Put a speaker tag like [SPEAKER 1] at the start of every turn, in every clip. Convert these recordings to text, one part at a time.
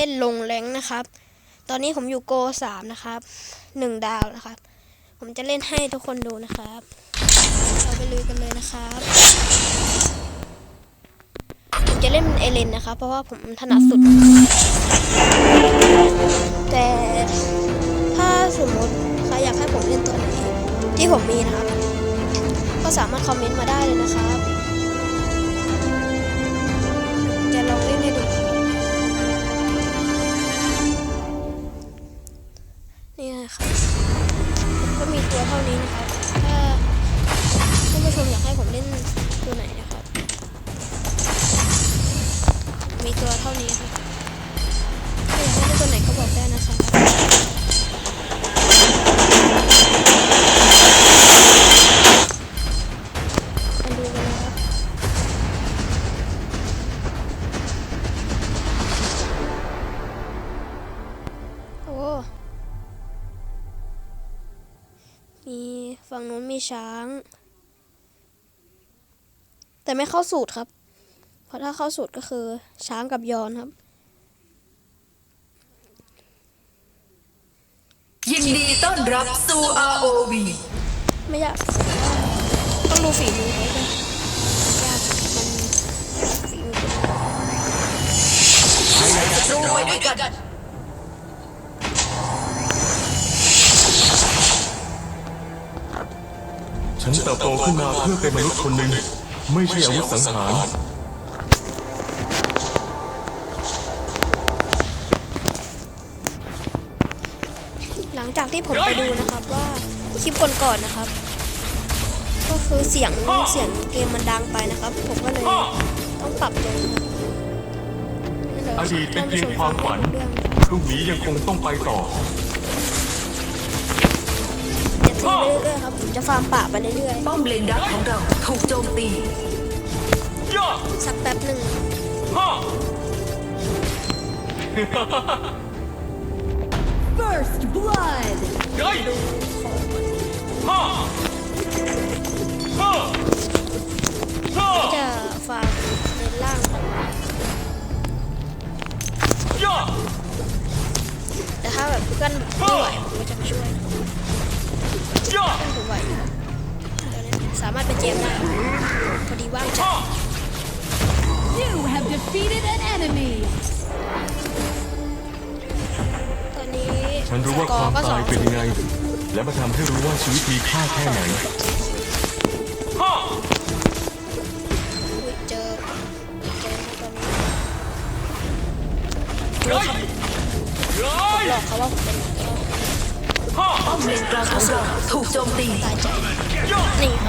[SPEAKER 1] เล่นลงแรงนะครับ ตอนนี้ผมอยู่โกสามนะครับหนึ่งดาวนะครับ ผมจะเล่นให้ทุกคนดูนะครับ เราไปลุยกันเลยนะครับผมจะเล่นเป็นเอเลนนะครับ เพราะว่าผมถนัดสุด แต่ถ้าสมมติใครอยากให้ผมเล่นตัวไหนที่ผมมีนะครับ ก็สามารถคอมเมนต์มาได้เลยนะครับ ตัวเท่านี้นะครับ ถ้าท่านผู้ชมอยากให้ผมเล่นตัวไหนนะครับ มีตัวเท่านี้ครับถ้าอยากให้เล่นตัวไหนก็บอกได้นะครับ มีฝั่งนู้นมีช้าง แต่ไม่เข้าสูตรครับ เพราะถ้าเข้าสูตรก็คือช้างกับยอนครับ
[SPEAKER 2] ยินดีต้อนรับสู่ ROV
[SPEAKER 1] ไม่ยากต้องดูฝีมือเขาด้วยยากมันฝีมือเป็นยังไง
[SPEAKER 2] ศัตรูไว้ด้วยกัน
[SPEAKER 3] ฉันเติบโตขึ้นมาเพื่อเป็นมนุษย์คนหนึ่งไม่ใช่อาวุธสังหาร
[SPEAKER 1] หลังจากที่ผมไปดูนะครับว่าคลิปก่อนๆนะครับ ก็คือเสียงเสียงเกมมันดังไปนะครับ ผมก็เลยต้องปรับลงครับ
[SPEAKER 3] อดีตเป็นเพียงความฝัน
[SPEAKER 1] เรื่อง
[SPEAKER 3] พรุ่งนี้ยังคงต้องไปต่อ
[SPEAKER 1] จะตีไปเรื่อยๆครับผมจะฟาร์มป่าไปเรื่อย
[SPEAKER 2] ป้อมเลนดักของเราถูกโจมตี
[SPEAKER 1] ๆสักแป๊บหนึ่ง
[SPEAKER 4] First blood.
[SPEAKER 1] จะฟาร์มในล่างแต่ถ้าแบบเพื่อนไม่ไหว
[SPEAKER 4] You have defeated an enemy.
[SPEAKER 1] ตอนนี้
[SPEAKER 3] ฉันรู้ว่า
[SPEAKER 1] ส
[SPEAKER 3] ค
[SPEAKER 1] กอ
[SPEAKER 3] วาม
[SPEAKER 1] ร์ก็สอ
[SPEAKER 3] ตางยเป็นยังไง และมาทำให้รู้ว่าชีวิตมีค่าแค่ไหน
[SPEAKER 1] อุ๊ยเจอเจอตอนนี้หลอกเขาว่าผมเป็นเขา
[SPEAKER 2] ป้อมเลนกลางของเราถูกโจมตี
[SPEAKER 1] ตายใจ นี่ครับ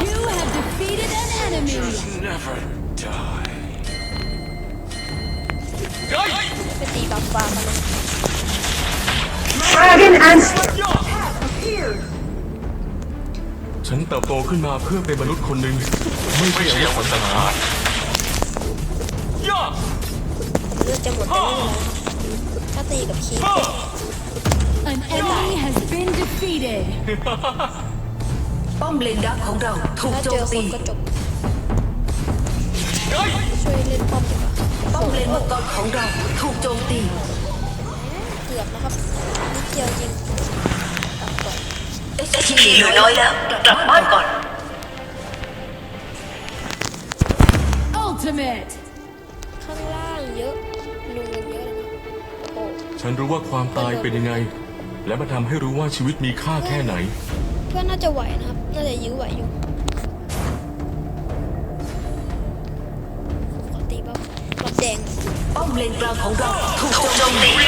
[SPEAKER 4] You have defeated an enemy.
[SPEAKER 1] ไปตีบัฟฟ้ากันเลย
[SPEAKER 3] ฉันเติบโตขึ้นมาเพื่อเป็นมนุษย์คนหนึ่งไม่ใช่อาวุธสังหาร
[SPEAKER 1] เลือดจะหมดไปไม่เป็นไรครับถ้าตีกับคีย์
[SPEAKER 4] An enemy has been defeated.
[SPEAKER 2] ป้อมเลนดักของเราถูก
[SPEAKER 1] ถ้า
[SPEAKER 2] โจ
[SPEAKER 1] เจ
[SPEAKER 2] ม
[SPEAKER 1] อค
[SPEAKER 2] ตี
[SPEAKER 1] นก็จบ ช่วยเล่นป้อมดีกว่า
[SPEAKER 2] ป้อมเลนมังกรของเราถูกโจมตี
[SPEAKER 1] เกือบนะครับนิดเดียวจริงตัดก่อน
[SPEAKER 2] ทีเหลือน้อยแล้ว กลับบ้านก่อน
[SPEAKER 4] Ultimate.
[SPEAKER 1] ข้างล่างเยอะลุงกันเยอะเลยนะโอ้โห
[SPEAKER 3] ฉันรู้ว่าความตายเป็นยังไง และมาทำให้รู้ว่าชีวิตมีค่าแค่ไหน
[SPEAKER 1] เพื่อนน่าจะไหวนะครับ น่าจะยื้อไหวอยู่
[SPEAKER 2] เลนกลางของเราถูกโจมตี
[SPEAKER 1] ตี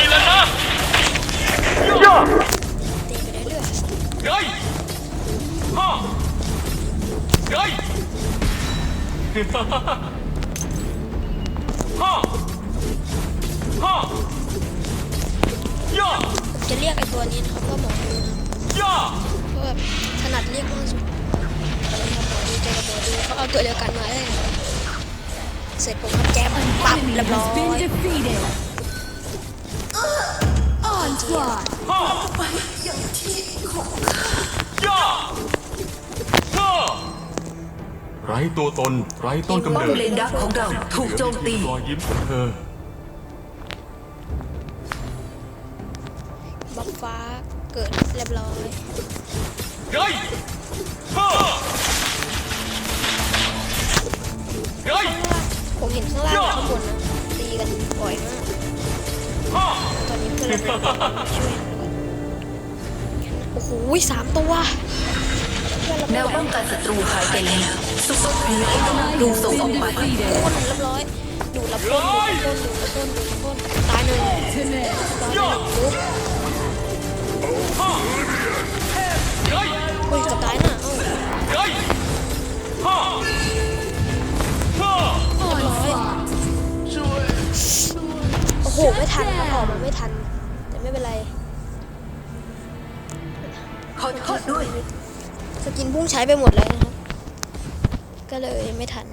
[SPEAKER 1] ไปเรื่อยๆผมจะเรียกไอ้ตัวนี้นะครับว่าหมอดูนะครับเพราะแบบถนัดเรียกมากสุดอะไรครับหมอดูเจอกับหมอดูเขาเอาตัวเดียวกันมาได้ เลยเสร็จผมก็แจม
[SPEAKER 4] An
[SPEAKER 1] ปั๊บ
[SPEAKER 4] enemy
[SPEAKER 1] เรียบร้อ
[SPEAKER 4] has been
[SPEAKER 1] ย
[SPEAKER 4] defeated. Onslaught.
[SPEAKER 3] ไร้ตัวตน ไร้ต้นกำ
[SPEAKER 2] ป้อ
[SPEAKER 3] เนิ
[SPEAKER 2] ม
[SPEAKER 3] ด
[SPEAKER 2] เลนดักของเราถูกโจมตี
[SPEAKER 3] รอยยิ้มของเธอ
[SPEAKER 1] บัฟฟ้าเกิดเรียบร้อย
[SPEAKER 3] เฮ้
[SPEAKER 1] ย โอ้โหสามตัวเพื่อนเรา
[SPEAKER 2] แน
[SPEAKER 1] ไม่
[SPEAKER 2] ว
[SPEAKER 1] ไหว
[SPEAKER 2] ป้องกันศัตรูหายไปแล้วซุปเปอร์ครีไลท์กำลัง
[SPEAKER 4] Ally
[SPEAKER 2] ดู
[SPEAKER 4] has
[SPEAKER 2] ส่งออก
[SPEAKER 4] been
[SPEAKER 2] ไป
[SPEAKER 4] defeated.
[SPEAKER 1] คนเรียบร้อย ดูรับต้นดูรับต้นดูรับต้นดูรับต้นตายหนึ่ง
[SPEAKER 4] Ultimate.
[SPEAKER 1] ตายหนึ่งปุ๊บ
[SPEAKER 3] เฮ้ย
[SPEAKER 1] เฮ้ยจะตายน่ะเอ้า
[SPEAKER 3] เฮ้ยฮ่าฮ่า
[SPEAKER 4] Onslaught.
[SPEAKER 1] โอ้โห ไม่ทันครับออกมาไม่ทันแต่ ไม่เป็นไร
[SPEAKER 2] ขอโทษด้วย
[SPEAKER 1] สกินพุ่งใช้ไปหมดเลยนะครับก็เลยไม่ทัน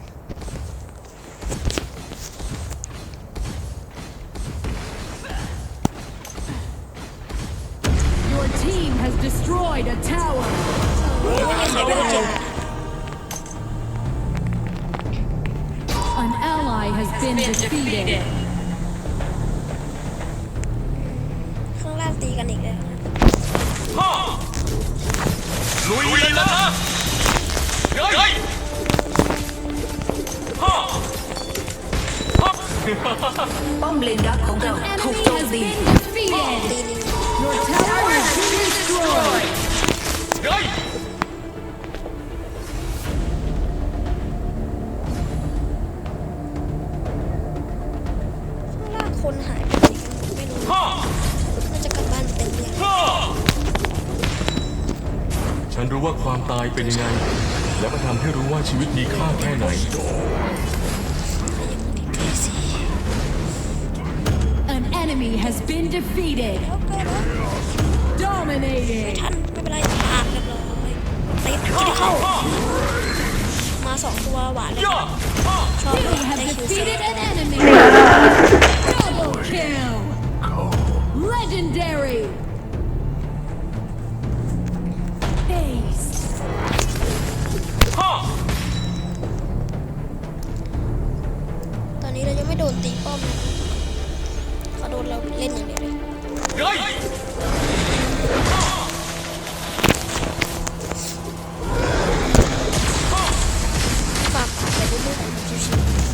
[SPEAKER 4] Your team has destroyed a tower.
[SPEAKER 1] ไม่มีใครเป็นเจ็บ
[SPEAKER 4] An ally has been defeated.
[SPEAKER 1] ตีกันอีกแล้วนะ
[SPEAKER 3] ฮ่าลุยเลยนะเฮ้ยฮ่าฮ่า
[SPEAKER 2] ป้อมเลนดักของเรา
[SPEAKER 4] An
[SPEAKER 2] ถูก
[SPEAKER 4] enemy
[SPEAKER 2] โจม
[SPEAKER 4] has
[SPEAKER 2] ตี
[SPEAKER 4] been defeated.
[SPEAKER 1] ตีลิง
[SPEAKER 4] Your tower has been destroyed.
[SPEAKER 3] ว่าความตายเป็นยังไง และมันทำให้รู้ว่าชีวิตมีค่าแค่ไหน
[SPEAKER 4] An enemy has been defeated.
[SPEAKER 1] แล้วก็แล้ว
[SPEAKER 4] Dominating.
[SPEAKER 1] ทันไม่เป็นไรผ่านเรียบร้อยตีคิดเข้ามาสองตัวหวานเลย
[SPEAKER 3] ย่า
[SPEAKER 1] ชอบ
[SPEAKER 4] You
[SPEAKER 1] เลย
[SPEAKER 4] have
[SPEAKER 1] ได้คิวเซ
[SPEAKER 4] defeated an enemy. Double kill. Legendary.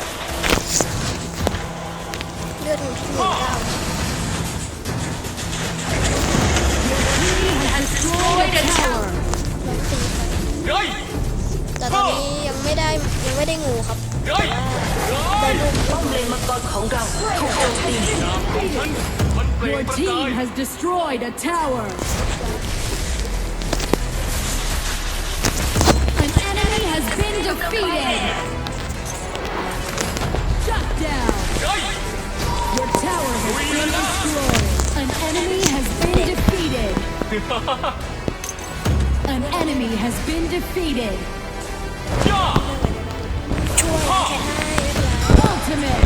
[SPEAKER 1] เลือดมันที่หนึ่งเก้า
[SPEAKER 4] Destroyed a tower.
[SPEAKER 1] เราตีไป
[SPEAKER 3] เฮ้ย
[SPEAKER 1] แต่ตอนนี้ยังไม่ได้ยังไม่ได้งูครับ
[SPEAKER 3] เฮ้ย
[SPEAKER 1] ได้ลูก
[SPEAKER 2] ป้อมเลนมังกรของเราถูกโจมตี
[SPEAKER 3] มันเปล่
[SPEAKER 4] Your
[SPEAKER 3] งประ
[SPEAKER 4] team
[SPEAKER 3] กาย
[SPEAKER 4] has destroyed a tower. An enemy has been defeated. Shut down.
[SPEAKER 3] เฮ้ย
[SPEAKER 4] Your tower has been destroyed. An enemy has been defeated. An enemy has been defeated.
[SPEAKER 3] ย่า
[SPEAKER 1] ช่วยแค่ให้ไม่เป็นไร
[SPEAKER 4] Ultimate.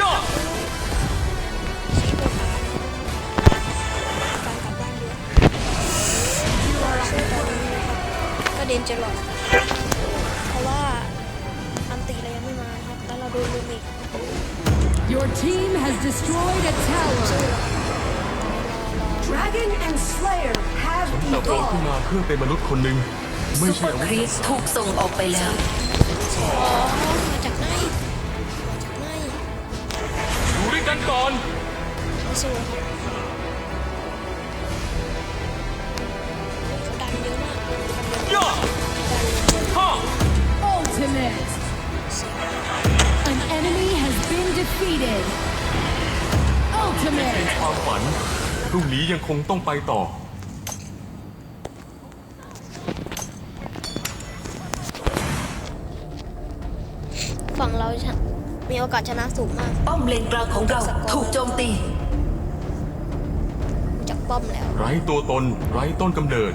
[SPEAKER 3] ย่า
[SPEAKER 1] ชี้ตั
[SPEAKER 4] Your team has destroyed a tower.
[SPEAKER 2] Dragon and Slayer have
[SPEAKER 3] เติบโตขึ้นมาเพื่อเป็นมนุษย์คนหนึ่งไม่
[SPEAKER 2] ซุปเป
[SPEAKER 3] ใช่
[SPEAKER 2] อร์
[SPEAKER 3] อา
[SPEAKER 2] ค
[SPEAKER 3] วุธ
[SPEAKER 2] รีสถูกส่งออกไปแล้ว
[SPEAKER 1] อ๋อมาจากไหนมาจากไหน
[SPEAKER 3] อยู่ด้วยกันก่อน
[SPEAKER 1] ไม่สู้ครับ
[SPEAKER 4] defeated.
[SPEAKER 3] เป็น
[SPEAKER 4] Ultimate.
[SPEAKER 3] ความฝันพรุ่งนี้ยังคงต้องไปต่อ
[SPEAKER 1] ฝั่งเราชนะมีโอกาสชนะสูงมาก
[SPEAKER 2] ป้อมเลนกลางของเราถูกโจมตี
[SPEAKER 1] จากป้อมแล้ว
[SPEAKER 3] ไร้ตัวตน ไร้ต้นกำเนิด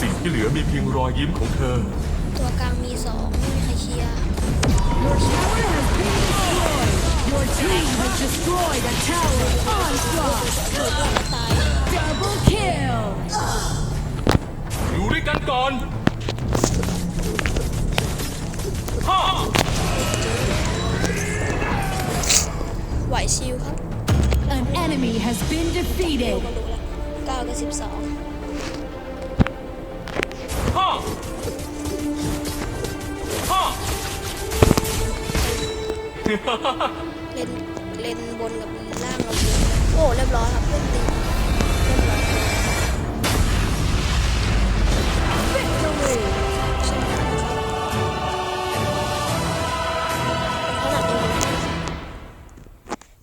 [SPEAKER 3] สิ่งที่เหลือมีเพียงรอยยิ้มของเธอ
[SPEAKER 1] ตัวกลางมีสองไม่มีใครเคลียร์
[SPEAKER 4] Your tower has been destroyed. Your team has destroyed a tower. Onslaught.
[SPEAKER 1] เกิดเรื่องก็ตาย
[SPEAKER 4] Double kill.
[SPEAKER 3] อยู่ด้วยกันก่อนฮ่า
[SPEAKER 1] ไหวชิวครับ
[SPEAKER 4] An enemy has been
[SPEAKER 1] ดู
[SPEAKER 4] defeated.
[SPEAKER 1] ก็รู้แล้วเก้ากับสิบสอง
[SPEAKER 3] ฮ่าฮ่า
[SPEAKER 1] เลนเลนบนกับล่างเราเยอโอ้เรียบร้อยครับเล่นตีเรียบร้อย
[SPEAKER 4] Victory.
[SPEAKER 1] ชนะครับขนาดนี้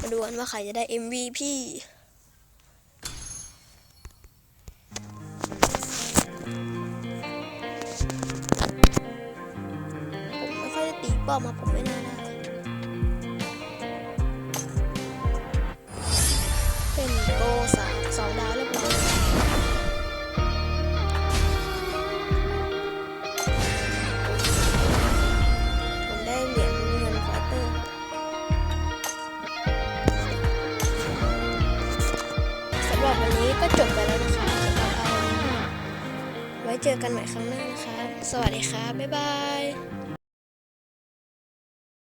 [SPEAKER 1] มาดูกันว่าใครจะได้ MVP ผมไม่ค่อยได้ตีป้อมมาผมไม่น่า สองดาวเรียบร้อยผมได้เหรียญเงินควอเตอร์สำหรับวันนี้ก็จบไปแล้วนะคะสำหรับเอาไว้เจอกันใหม่ครั้งหน้านะคะ สวัสดีค่ะ บ๊ายบาย